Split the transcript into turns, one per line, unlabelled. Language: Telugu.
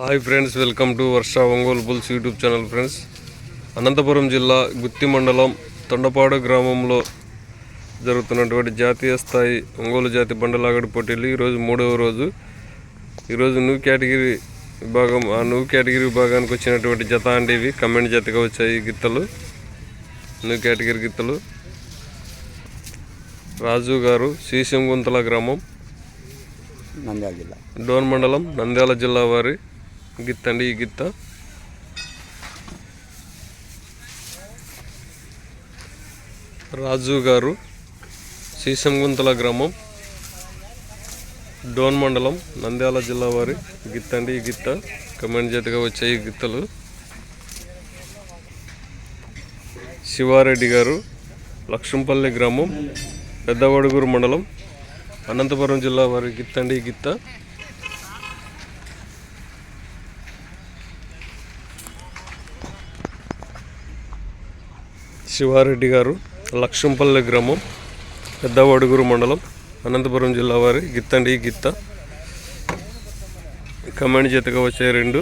Hi friends welcome to Varsha Ongole bulls YouTube channel friends Anantapuram జిల్లా గుత్తి మండలం తొండపాడు గ్రామంలో జరుగుతున్నటువంటి జాతీయ స్థాయి ఒంగోలు జాతి బండలాగడి పోటీలు ఈరోజు మూడవ రోజు. ఈరోజు న్యూ కేటగిరీ విభాగం ఆ న్యూ కేటగిరీ విభాగానికి వచ్చినటువంటి జత ఇవి. కమెంట్ జతగా వచ్చాయి గిత్తలు. న్యూ కేటగిరీ గిత్తలు. రాజు గారు శ్రీశంగుంతల గ్రామం.
నంద్యాల జిల్లా.
డోన్ మండలం నంద్యాల జిల్లా వారి. గిత్త అండి ఈ గిత్త. రాజు గారు సీసంగుంతల గ్రామం డోన్ మండలం నంద్యాల జిల్లా వారి గిత్తండి ఈ గిత్త. కమెంట్ చేతిగా వచ్చాయి ఈ గిత్తలు. శివారెడ్డి గారు లక్ష్మంపల్లి గ్రామం పెద్దవడుగురు మండలం అనంతపురం జిల్లా వారి గిత్తండి ఈ గిత్త. శివారెడ్డి గారు లక్ష్మంపల్లె గ్రామం పెద్దవడుగురు మండలం అనంతపురం జిల్లా వారి గిత్తండి గిత్త. కమాండ్ చేతగా వచ్చే రెండు.